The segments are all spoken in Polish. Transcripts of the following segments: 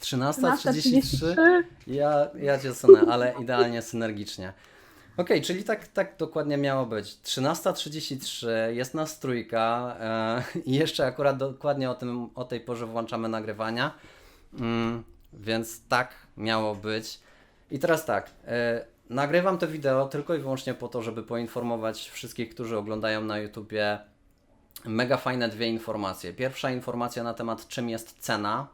13.33? Ja, ja cię sunę, ale idealnie synergicznie. Okej, czyli tak, tak dokładnie miało być. 13.33, jest nas trójka e, i jeszcze akurat dokładnie o, tym, o tej porze włączamy nagrywania, mm, więc tak miało być. I teraz tak, e, nagrywam to wideo tylko i wyłącznie po to, żeby poinformować wszystkich, którzy oglądają na YouTubie mega fajne dwie informacje. Pierwsza informacja na temat czym jest cena,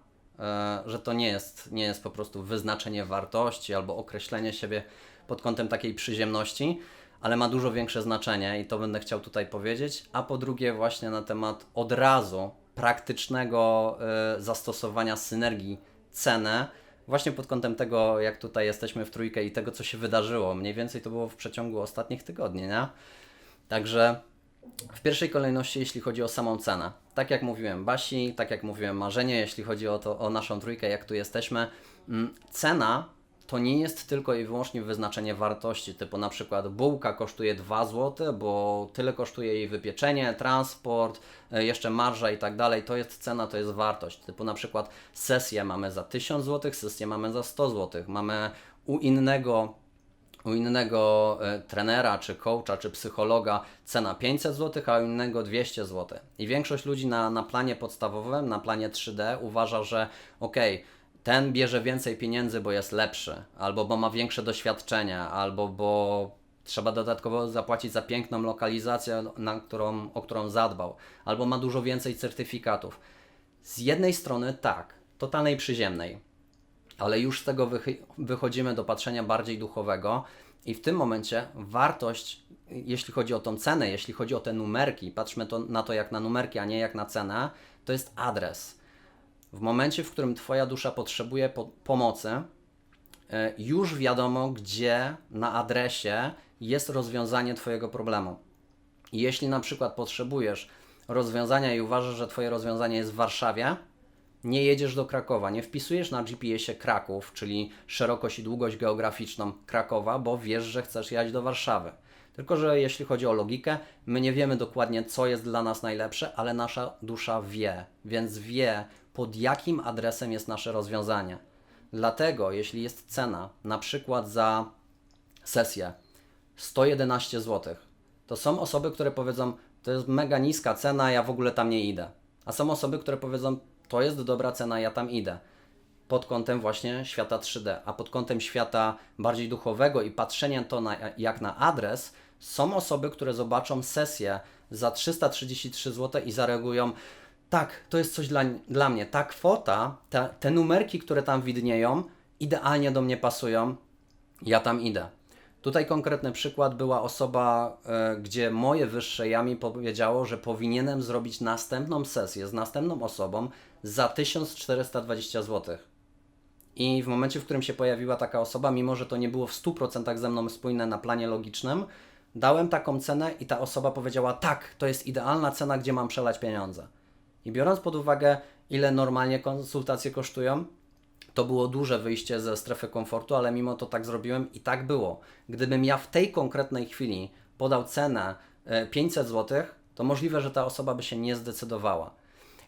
że to nie jest, nie jest po prostu wyznaczenie wartości albo określenie siebie pod kątem takiej przyziemności, ale ma dużo większe znaczenie i to będę chciał tutaj powiedzieć. A po drugie właśnie na temat od razu praktycznego e, zastosowania synergii cenę, właśnie pod kątem tego, jak tutaj jesteśmy w trójkę i tego, co się wydarzyło. Mniej więcej to było w przeciągu ostatnich tygodni, nie? Także w pierwszej kolejności, jeśli chodzi o samą cenę. Tak jak mówiłem Basi, tak jak mówiłem Marzenie, jeśli chodzi o, to, o naszą trójkę, jak tu jesteśmy, mm, cena to nie jest tylko i wyłącznie wyznaczenie wartości, typu na przykład bułka kosztuje 2 zł, bo tyle kosztuje jej wypieczenie, transport, e, jeszcze marża i tak dalej, to jest cena, to jest wartość. Typu na przykład sesję mamy za 1000 zł, sesję mamy za 100 zł, mamy u innego u innego e, trenera, czy coacha, czy psychologa cena 500 zł, a u innego 200 zł. I większość ludzi na, na planie podstawowym, na planie 3D uważa, że ok, ten bierze więcej pieniędzy, bo jest lepszy, albo bo ma większe doświadczenie, albo bo trzeba dodatkowo zapłacić za piękną lokalizację, na którą, o którą zadbał, albo ma dużo więcej certyfikatów. Z jednej strony tak, totalnej przyziemnej, ale już z tego wychodzimy do patrzenia bardziej duchowego i w tym momencie wartość, jeśli chodzi o tą cenę, jeśli chodzi o te numerki, patrzmy to, na to jak na numerki, a nie jak na cenę, to jest adres. W momencie, w którym Twoja dusza potrzebuje po- pomocy, e, już wiadomo, gdzie na adresie jest rozwiązanie Twojego problemu. Jeśli na przykład potrzebujesz rozwiązania i uważasz, że Twoje rozwiązanie jest w Warszawie, nie jedziesz do Krakowa, nie wpisujesz na GPS-ie Kraków, czyli szerokość i długość geograficzną Krakowa, bo wiesz, że chcesz jechać do Warszawy. Tylko, że jeśli chodzi o logikę, my nie wiemy dokładnie, co jest dla nas najlepsze, ale nasza dusza wie, więc wie, pod jakim adresem jest nasze rozwiązanie. Dlatego, jeśli jest cena, na przykład za sesję 111 zł, to są osoby, które powiedzą, to jest mega niska cena, ja w ogóle tam nie idę. A są osoby, które powiedzą, to jest dobra cena, ja tam idę. Pod kątem właśnie świata 3D, a pod kątem świata bardziej duchowego i patrzenia to na, jak na adres, są osoby, które zobaczą sesję za 333 zł i zareagują, tak, to jest coś dla, dla mnie. Ta kwota, te, te numerki, które tam widnieją, idealnie do mnie pasują, ja tam idę. Tutaj konkretny przykład była osoba, e, gdzie moje wyższe ja mi powiedziało, że powinienem zrobić następną sesję z następną osobą za 1420 zł. I w momencie, w którym się pojawiła taka osoba, mimo że to nie było w 100% ze mną spójne na planie logicznym, dałem taką cenę i ta osoba powiedziała: Tak, to jest idealna cena, gdzie mam przelać pieniądze. I biorąc pod uwagę, ile normalnie konsultacje kosztują, to było duże wyjście ze strefy komfortu, ale mimo to tak zrobiłem i tak było. Gdybym ja w tej konkretnej chwili podał cenę e, 500 zł, to możliwe, że ta osoba by się nie zdecydowała.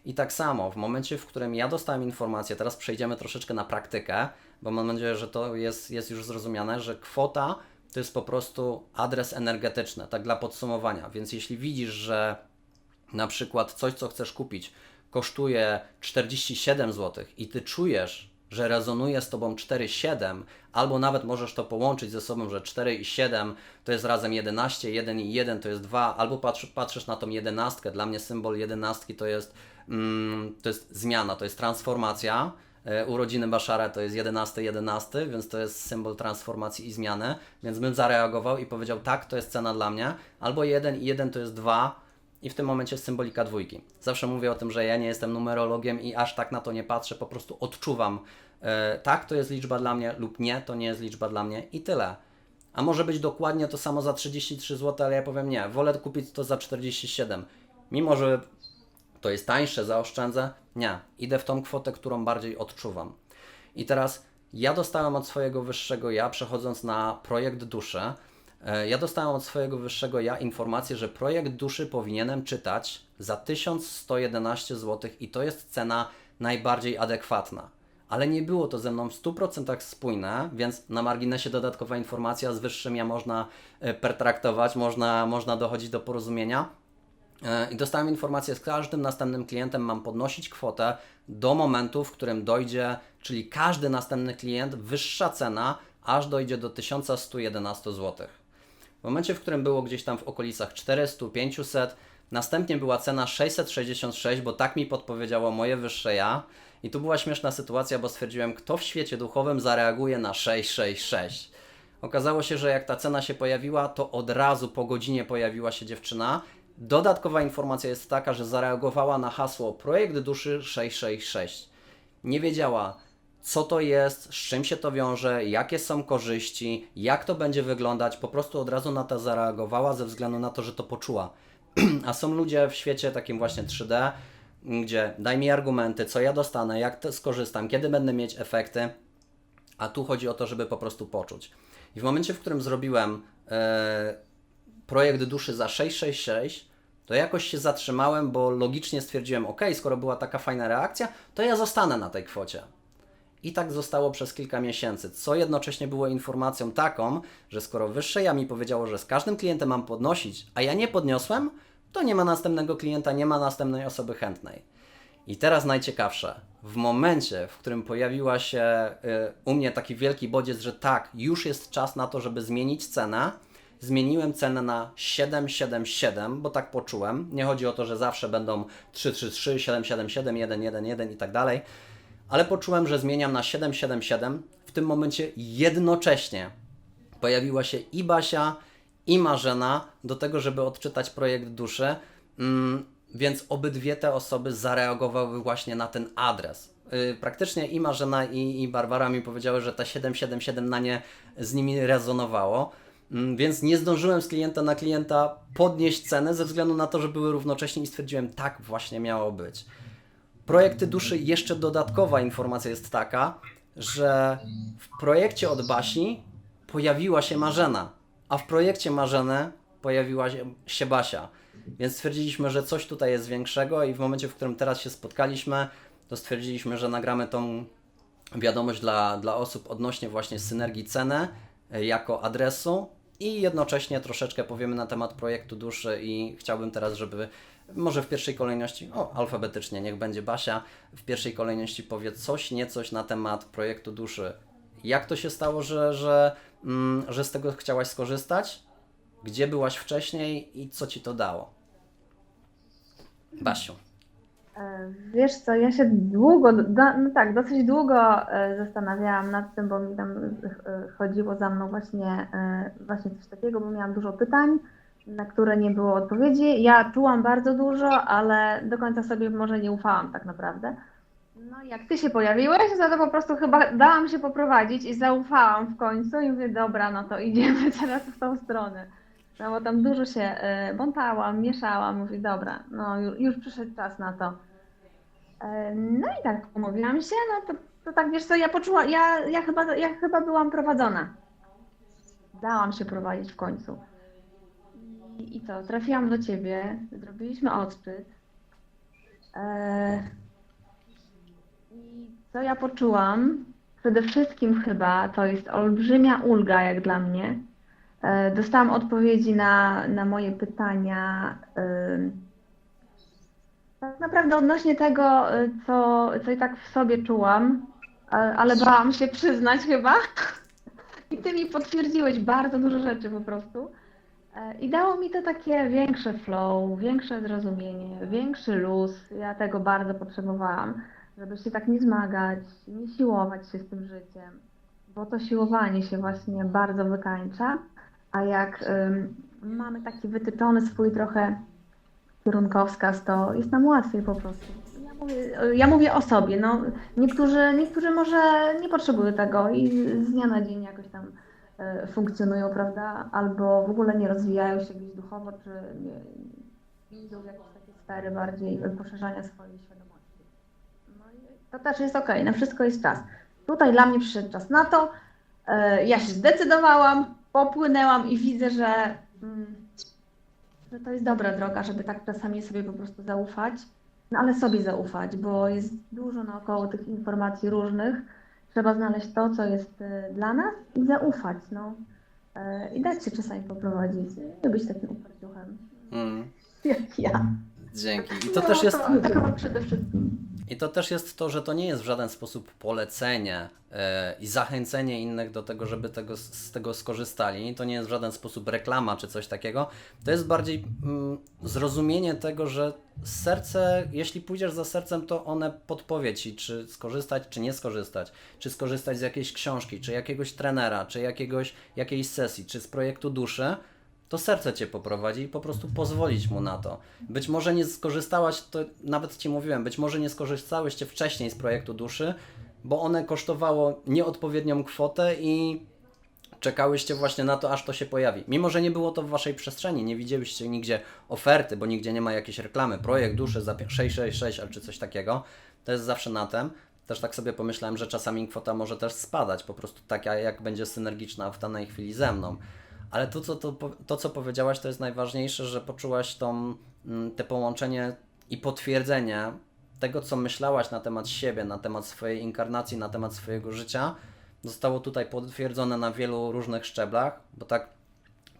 I tak samo w momencie, w którym ja dostałem informację, teraz przejdziemy troszeczkę na praktykę, bo mam nadzieję, że to jest, jest już zrozumiane, że kwota to jest po prostu adres energetyczny, tak dla podsumowania. Więc jeśli widzisz, że na przykład coś, co chcesz kupić, kosztuje 47 zł i ty czujesz, że rezonuje z tobą 4,7, albo nawet możesz to połączyć ze sobą, że 4 i 7 to jest razem 11, 1 i 1 to jest 2, albo patrzy, patrzysz na tą jedenastkę. Dla mnie symbol jedenastki to jest, mm, to jest zmiana, to jest transformacja. E, Urodziny Baszara to jest 11, 11, więc to jest symbol transformacji i zmiany. Więc bym zareagował i powiedział, tak, to jest cena dla mnie. Albo 1 i 1 to jest 2, i w tym momencie symbolika dwójki. Zawsze mówię o tym, że ja nie jestem numerologiem i aż tak na to nie patrzę, po prostu odczuwam, e, tak, to jest liczba dla mnie, lub nie, to nie jest liczba dla mnie i tyle. A może być dokładnie to samo za 33 zł, ale ja powiem nie, wolę kupić to za 47. Mimo, że to jest tańsze, zaoszczędzę, nie, idę w tą kwotę, którą bardziej odczuwam. I teraz ja dostałem od swojego wyższego ja, przechodząc na projekt duszy, Ja dostałem od swojego wyższego ja informację, że projekt duszy powinienem czytać za 1111 zł i to jest cena najbardziej adekwatna. ale nie było to ze mną w 100% spójne, więc na marginesie dodatkowa informacja z wyższym ja można e, pertraktować, można, można dochodzić do porozumienia. E, I dostałem informację, z każdym następnym klientem mam podnosić kwotę do momentu, w którym dojdzie, czyli każdy następny klient, wyższa cena, aż dojdzie do 1111 zł. W momencie, w którym było gdzieś tam w okolicach 400, 500, następnie była cena 666, bo tak mi podpowiedziało moje wyższe ja. I tu była śmieszna sytuacja, bo stwierdziłem, kto w świecie duchowym zareaguje na 666. Okazało się, że jak ta cena się pojawiła, to od razu po godzinie pojawiła się dziewczyna. Dodatkowa informacja jest taka, że zareagowała na hasło Projekt Duszy 666. Nie wiedziała, co to jest, z czym się to wiąże, jakie są korzyści, jak to będzie wyglądać. Po prostu od razu na to zareagowała ze względu na to, że to poczuła. A są ludzie w świecie takim właśnie 3D, gdzie daj mi argumenty, co ja dostanę, jak to skorzystam, kiedy będę mieć efekty. A tu chodzi o to, żeby po prostu poczuć. I w momencie, w którym zrobiłem e, projekt duszy za 666, to jakoś się zatrzymałem, bo logicznie stwierdziłem, ok, skoro była taka fajna reakcja, to ja zostanę na tej kwocie. I tak zostało przez kilka miesięcy, co jednocześnie było informacją taką, że skoro wyższe ja mi powiedziało, że z każdym klientem mam podnosić, a ja nie podniosłem, to nie ma następnego klienta, nie ma następnej osoby chętnej. I teraz najciekawsze. W momencie, w którym pojawiła się y, u mnie taki wielki bodziec, że tak, już jest czas na to, żeby zmienić cenę, zmieniłem cenę na 777, bo tak poczułem. Nie chodzi o to, że zawsze będą 333, 777, 111 i tak dalej, ale poczułem, że zmieniam na 777. W tym momencie jednocześnie pojawiła się i Basia, i Marzena do tego, żeby odczytać projekt duszy. Mm, więc obydwie te osoby zareagowały właśnie na ten adres. Yy, praktycznie i Marzena, i, i Barbara mi powiedziały, że ta 777 na nie z nimi rezonowało. Mm, Więc nie zdążyłem z klienta na klienta podnieść cenę ze względu na to, że były równocześnie i stwierdziłem, tak właśnie miało być. Projekty duszy, jeszcze dodatkowa informacja jest taka, że w projekcie od Basi pojawiła się Marzena, a w projekcie Marzeny pojawiła się, się Basia. Więc stwierdziliśmy, że coś tutaj jest większego i w momencie, w którym teraz się spotkaliśmy, to stwierdziliśmy, że nagramy tą wiadomość dla, dla osób odnośnie właśnie synergii ceny e, jako adresu i jednocześnie troszeczkę powiemy na temat projektu duszy i chciałbym teraz, żeby może w pierwszej kolejności, o alfabetycznie, niech będzie Basia, w pierwszej kolejności powie coś, niecoś na temat projektu duszy. Jak to się stało, że, że, mm, że z tego chciałaś skorzystać? Gdzie byłaś wcześniej i co ci to dało? Basiu. E, Wiesz co, ja się długo, do, no tak, dosyć długo e, zastanawiałam nad tym, bo mi tam e, chodziło za mną właśnie, właśnie coś takiego, bo miałam dużo pytań, na które nie było odpowiedzi. Ja czułam bardzo dużo, ale do końca sobie może nie ufałam tak naprawdę. No jak ty się pojawiłeś, no to po prostu chyba dałam się poprowadzić i zaufałam w końcu i mówię, dobra, no to idziemy teraz w tą stronę. No bo tam dużo się e, bątałam, mieszałam, mówię, dobra, no już, już przyszedł czas na to. E, No i tak umówiłam się, no to, to tak wiesz co, ja poczułam, ja, ja, chyba, ja chyba byłam prowadzona. Dałam się prowadzić w końcu. I, co, trafiłam do ciebie, zrobiliśmy odczyt. E, I co ja poczułam? Przede wszystkim chyba to jest olbrzymia ulga jak dla mnie. E, Dostałam odpowiedzi na, na moje pytania. ym, tak naprawdę odnośnie tego, co, co i tak w sobie czułam, ale bałam się przyznać chyba. I ty mi potwierdziłeś bardzo dużo rzeczy po prostu. E, I dało mi to takie większe flow, większe zrozumienie, większy luz. Ja tego bardzo potrzebowałam, żeby się tak nie zmagać, nie siłować się z tym życiem, bo to siłowanie się właśnie bardzo wykańcza. A jak mamy taki wytyczony swój trochę kierunkowskaz, to jest nam łatwiej po prostu. Ja mówię, ja mówię o sobie. No, niektórzy, niektórzy może nie potrzebują tego i z dnia na dzień jakoś tam funkcjonują, prawda? Albo w ogóle nie rozwijają się gdzieś duchowo, czy nie, idą w jakieś takie sfery bardziej poszerzania swojej świadomości. No i to też jest okej, na wszystko jest czas. Tutaj dla mnie przyszedł czas na to. E, Ja się zdecydowałam, popłynęłam i widzę, że, mm, że to jest dobra droga, żeby tak czasami sobie po prostu zaufać No ale sobie zaufać, bo jest dużo naokoło tych informacji różnych. Trzeba znaleźć to, co jest e, dla nas i zaufać, no. E, I dać się czasami poprowadzić. Nie być takim uparciuchem. Mm, Jak ja. dzięki. I to no, też jest. To, to przede wszystkim. I to też jest to, że to nie jest w żaden sposób polecenie e, i zachęcenie innych do tego, żeby tego, z tego skorzystali. To nie jest w żaden sposób reklama czy coś takiego. To jest bardziej mm, zrozumienie tego, że serce, jeśli pójdziesz za sercem, to one podpowie ci, czy skorzystać, czy nie skorzystać. Czy skorzystać z jakiejś książki, czy jakiegoś trenera, czy jakiegoś, jakiejś sesji, czy z projektu duszy to serce cię poprowadzi i po prostu pozwolić mu na to. Być może nie skorzystałaś, to nawet ci mówiłem, być może nie skorzystałyście wcześniej z projektu duszy, bo one kosztowało nieodpowiednią kwotę i czekałyście właśnie na to, aż to się pojawi. Mimo, że nie było to w waszej przestrzeni, nie widzieliście nigdzie oferty, bo nigdzie nie ma jakiejś reklamy, projekt duszy za 666 albo coś takiego, to jest zawsze na tym. Też tak sobie pomyślałem, że czasami kwota może też spadać, po prostu taka jak będzie synergiczna w danej chwili ze mną. Ale to, co, to, to, co powiedziałaś, to jest najważniejsze, że poczułaś tą, mm, te połączenie i potwierdzenie tego, co myślałaś na temat siebie, na temat swojej inkarnacji, na temat swojego życia, zostało tutaj potwierdzone na wielu różnych szczeblach, bo tak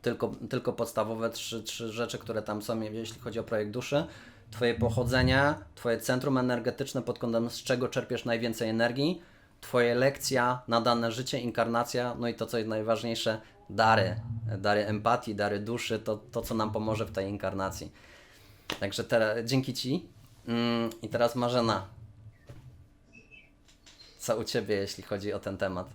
tylko, tylko podstawowe trzy, trzy rzeczy, które tam są, jeśli chodzi o projekt duszy. Twoje pochodzenie, Twoje centrum energetyczne, pod kątem z czego czerpiesz najwięcej energii, Twoje lekcja na dane życie, inkarnacja, no i to, co jest najważniejsze, dary. Dary empatii, dary duszy, to, to co nam pomoże w tej inkarnacji. Także teraz, dzięki Ci. Mm, I teraz Marzena. Co u Ciebie, jeśli chodzi o ten temat?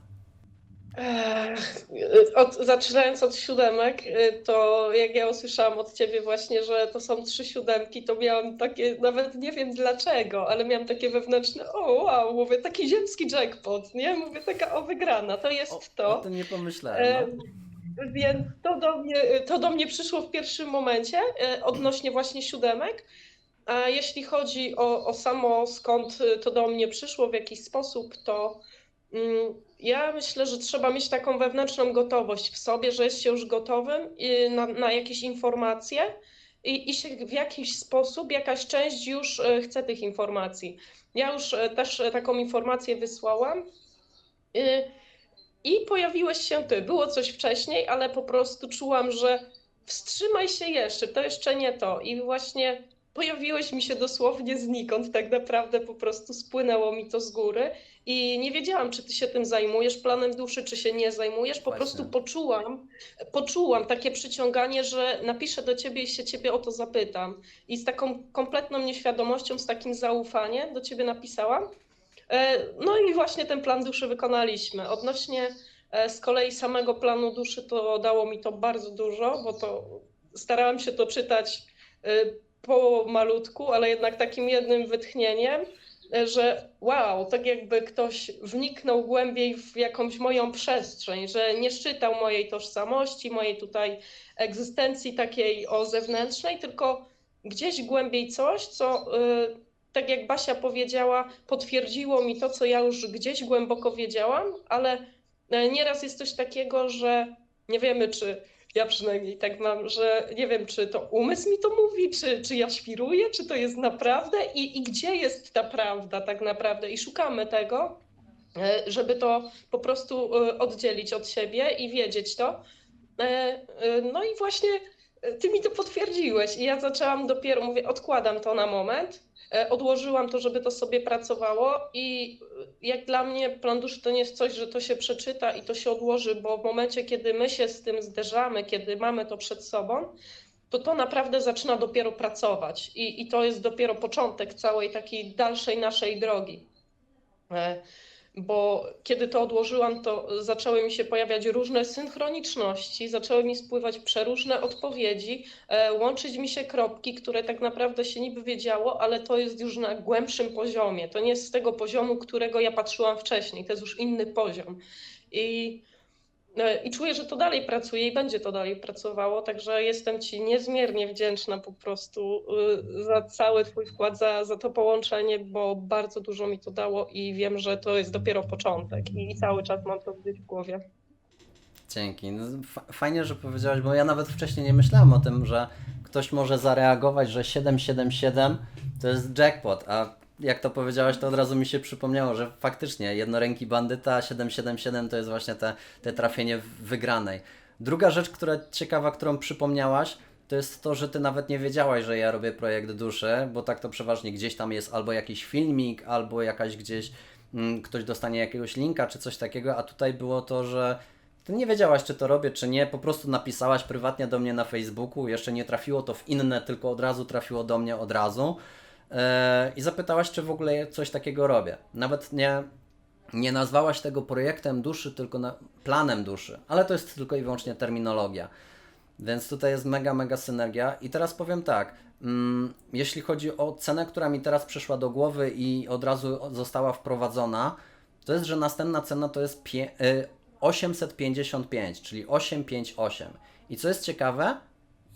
Od, zaczynając od siódemek, y, to jak ja usłyszałam od ciebie właśnie, że to są trzy siódemki, to miałam takie, nawet nie wiem dlaczego, ale miałam takie wewnętrzne, o wow, mówię, taki ziemski jackpot, nie? Mówię, taka o wygrana, to jest O, to. o tym nie pomyślałem. No. Więc to do mnie, to do mnie przyszło w pierwszym momencie e, odnośnie właśnie siódemek. A jeśli chodzi o, o samo skąd to do mnie przyszło, w jakiś sposób, to mm, ja myślę, że trzeba mieć taką wewnętrzną gotowość w sobie, że jest się już gotowym i na, na jakieś informacje i, i się w jakiś sposób jakaś część już e, chce tych informacji. Ja już e, też taką informację wysłałam. I pojawiłeś się ty. Było coś wcześniej, ale po prostu czułam, że wstrzymaj się jeszcze, to jeszcze nie to. I właśnie pojawiłeś mi się dosłownie znikąd, tak naprawdę po prostu spłynęło mi to z góry. I nie wiedziałam, czy ty się tym zajmujesz, planem duszy, czy się nie zajmujesz. Po Właśnie. prostu poczułam, poczułam takie przyciąganie, że napiszę do ciebie i się ciebie o to zapytam. I z taką kompletną nieświadomością, z takim zaufaniem do ciebie napisałam. E, No i właśnie ten plan duszy wykonaliśmy. Odnośnie e, z kolei samego planu duszy, to dało mi to bardzo dużo, bo to starałam się to czytać e, po malutku, ale jednak takim jednym wytchnieniem, że wow, tak jakby ktoś wniknął głębiej w jakąś moją przestrzeń, że nie szczytał mojej tożsamości, mojej tutaj egzystencji takiej o zewnętrznej, tylko gdzieś głębiej coś, co e, tak jak Basia powiedziała, potwierdziło mi to, co ja już gdzieś głęboko wiedziałam, ale e, nieraz jest coś takiego, że nie wiemy, czy ja przynajmniej tak mam, że nie wiem, czy to umysł mi to mówi, czy, czy ja świruję, czy to jest naprawdę i, i gdzie jest ta prawda tak naprawdę. I szukamy tego, e, żeby to po prostu e, oddzielić od siebie i wiedzieć to. No i właśnie ty mi to potwierdziłeś i ja zaczęłam dopiero, mówię, odkładam to na moment, e, odłożyłam to, żeby to sobie pracowało i e, jak dla mnie plan duszy to nie jest coś, że to się przeczyta i to się odłoży, bo w momencie, kiedy my się z tym zderzamy, kiedy mamy to przed sobą, to to naprawdę zaczyna dopiero pracować i, i to jest dopiero początek całej takiej dalszej naszej drogi. Bo kiedy to odłożyłam, to zaczęły mi się pojawiać różne synchroniczności, zaczęły mi spływać przeróżne odpowiedzi, e, łączyć mi się kropki, które tak naprawdę się niby wiedziało, ale to jest już na głębszym poziomie. To nie jest z tego poziomu, którego ja patrzyłam wcześniej, to jest już inny poziom. I, i czuję, że to dalej pracuje i będzie to dalej pracowało, także jestem Ci niezmiernie wdzięczna po prostu y, za cały Twój wkład, za, za to połączenie, bo bardzo dużo mi to dało i wiem, że to jest dopiero początek i cały czas mam to gdzieś w głowie. Dzięki. No, fa- fajnie, że powiedziałaś, bo ja nawet wcześniej nie myślałem o tym, że ktoś może zareagować, że 777 to jest jackpot, a jak to powiedziałeś, to od razu mi się przypomniało, że faktycznie jednoręki bandyta 777 to jest właśnie te, te trafienie wygranej. Druga rzecz, która ciekawa, którą przypomniałaś, to jest to, że ty nawet nie wiedziałaś, że ja robię projekt duszy, bo tak to przeważnie gdzieś tam jest albo jakiś filmik, albo jakaś gdzieś mm, ktoś dostanie jakiegoś linka czy coś takiego, a tutaj było to, że ty nie wiedziałaś, czy to robię, czy nie, po prostu napisałaś prywatnie do mnie na Facebooku, jeszcze nie trafiło to w inne, tylko od razu trafiło do mnie od razu i zapytałaś, czy w ogóle coś takiego robię. Nawet nie, nie nazwałaś tego projektem duszy, tylko na, planem duszy, ale to jest tylko i wyłącznie terminologia. Więc tutaj jest mega, mega synergia. I teraz powiem tak, mm, jeśli chodzi o cenę, która mi teraz przyszła do głowy i od razu została wprowadzona, to jest, że następna cena to jest pie, y, 855, czyli 858. I co jest ciekawe,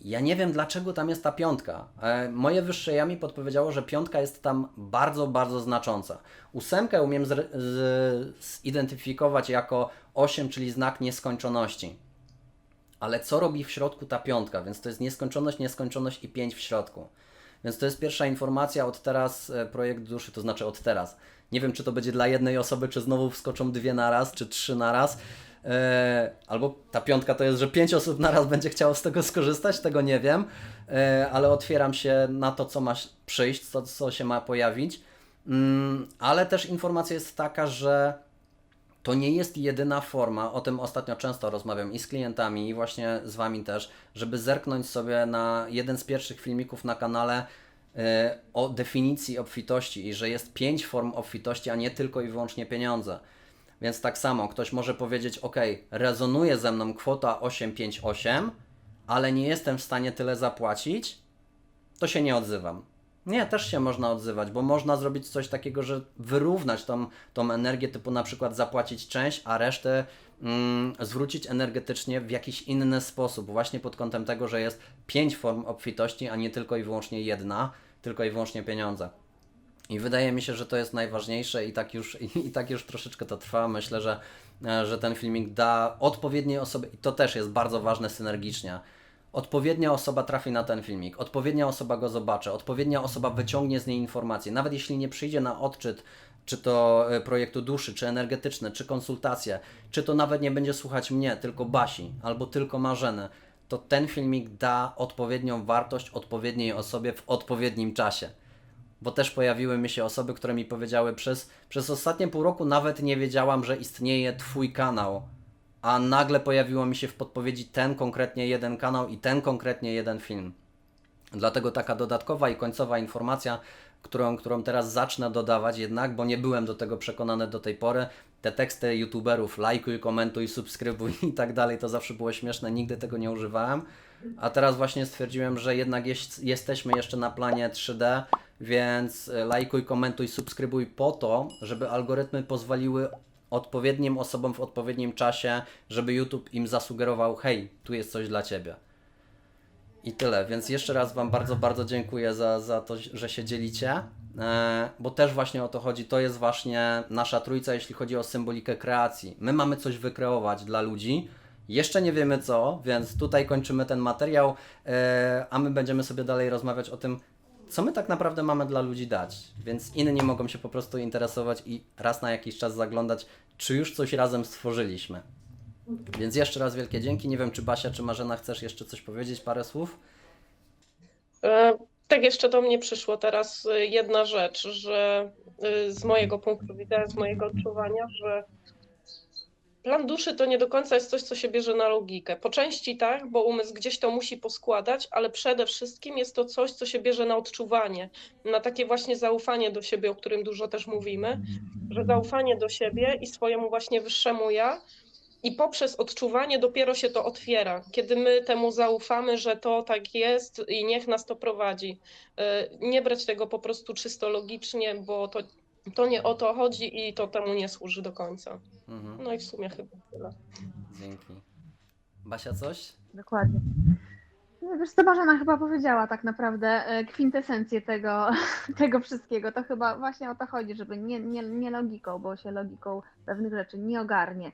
ja nie wiem dlaczego tam jest ta piątka. E, moje wyższe ja mi podpowiedziało, że piątka jest tam bardzo, bardzo znacząca. Ósemkę umiem zidentyfikować jako 8, czyli znak nieskończoności. Ale co robi w środku ta piątka? Więc to jest nieskończoność, nieskończoność i 5 w środku. Więc to jest pierwsza informacja od teraz e, projekt duszy, to znaczy od teraz. Nie wiem, czy to będzie dla jednej osoby, czy znowu wskoczą dwie naraz, czy trzy naraz. E, albo ta piątka to jest, że pięć osób naraz będzie chciało z tego skorzystać, tego nie wiem, e, ale otwieram się na to, co ma przyjść, co, co się ma pojawić. Mm, ale też informacja jest taka, że to nie jest jedyna forma, o tym ostatnio często rozmawiam i z klientami, i właśnie z Wami też, żeby zerknąć sobie na jeden z pierwszych filmików na kanale e, o definicji obfitości i że jest pięć form obfitości, a nie tylko i wyłącznie pieniądze. Więc tak samo ktoś może powiedzieć: OK, rezonuje ze mną kwota 858, ale nie jestem w stanie tyle zapłacić, to się nie odzywam. Nie, też się można odzywać, bo można zrobić coś takiego, że wyrównać tą, tą energię, typu na przykład zapłacić część, a resztę mm, zwrócić energetycznie w jakiś inny sposób, właśnie pod kątem tego, że jest pięć form obfitości, a nie tylko i wyłącznie jedna, tylko i wyłącznie pieniądze. I wydaje mi się, że to jest najważniejsze i tak już, i tak już troszeczkę to trwa. Myślę, że, e, że ten filmik da odpowiedniej osobie, i to też jest bardzo ważne synergicznie. Odpowiednia osoba trafi na ten filmik, odpowiednia osoba go zobaczy, odpowiednia osoba wyciągnie z niej informacje. Nawet jeśli nie przyjdzie na odczyt, czy to e, projektu duszy, czy energetyczne, czy konsultacje, czy to nawet nie będzie słuchać mnie, tylko Basi, albo tylko Marzeny, to ten filmik da odpowiednią wartość odpowiedniej osobie w odpowiednim czasie bo też pojawiły mi się osoby, które mi powiedziały, przez, przez ostatnie pół roku nawet nie wiedziałam, że istnieje Twój kanał, a nagle pojawiło mi się w podpowiedzi ten konkretnie jeden kanał i ten konkretnie jeden film. Dlatego taka dodatkowa i końcowa informacja, którą, którą teraz zacznę dodawać jednak, bo nie byłem do tego przekonany do tej pory. Te teksty youtuberów, lajkuj, komentuj, subskrybuj i tak dalej, to zawsze było śmieszne, nigdy tego nie używałem. A teraz właśnie stwierdziłem, że jednak jest, jesteśmy jeszcze na planie 3D, więc e, lajkuj, komentuj, subskrybuj po to, żeby algorytmy pozwoliły odpowiednim osobom w odpowiednim czasie, żeby YouTube im zasugerował, hej, tu jest coś dla Ciebie. I tyle, więc jeszcze raz Wam bardzo, bardzo dziękuję za, za to, że się dzielicie, e, bo też właśnie o to chodzi. To jest właśnie nasza trójca, jeśli chodzi o symbolikę kreacji. My mamy coś wykreować dla ludzi, jeszcze nie wiemy co, więc tutaj kończymy ten materiał, e, a my będziemy sobie dalej rozmawiać o tym, co my tak naprawdę mamy dla ludzi dać. Więc inni mogą się po prostu interesować i raz na jakiś czas zaglądać, czy już coś razem stworzyliśmy. Więc jeszcze raz wielkie dzięki. Nie wiem, czy Basia, czy Marzena chcesz jeszcze coś powiedzieć, parę słów? E, Tak jeszcze do mnie przyszło teraz e, jedna rzecz, że e, z mojego punktu widzenia, z mojego odczuwania, że plan duszy to nie do końca jest coś, co się bierze na logikę. Po części tak, bo umysł gdzieś to musi poskładać, ale przede wszystkim jest to coś, co się bierze na odczuwanie, na takie właśnie zaufanie do siebie, o którym dużo też mówimy, że zaufanie do siebie i swojemu właśnie wyższemu ja i poprzez odczuwanie dopiero się to otwiera. Kiedy my temu zaufamy, że to tak jest i niech nas to prowadzi. E, Nie brać tego po prostu czysto logicznie, bo to, to nie o to chodzi i to temu nie służy do końca. Mhm, No i w sumie chyba tyle. dzięki. Basia, coś? Dokładnie. No Wiesz co, Marzena chyba powiedziała tak naprawdę e, kwintesencję tego, tego wszystkiego. To chyba właśnie o to chodzi, żeby nie, nie, nie logiką, bo się logiką pewnych rzeczy nie ogarnie.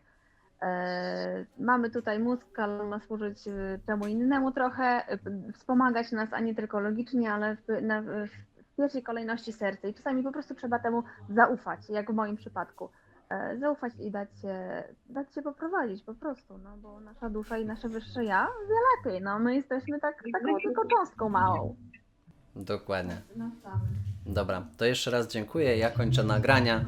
E, mamy tutaj mózg, ale on ma służyć e, czemu innemu trochę, wspomagać nas, a nie tylko logicznie, ale w, na, w pierwszej kolejności serce. I czasami po prostu trzeba temu zaufać, jak w moim przypadku. E, zaufać i dać się, dać się poprowadzić po prostu, no bo nasza dusza i nasze wyższe ja wie lepiej, no my jesteśmy tak, taką tylko cząstką małą. Dokładnie. No sam. Dobra, to jeszcze raz dziękuję. Ja kończę nagrania.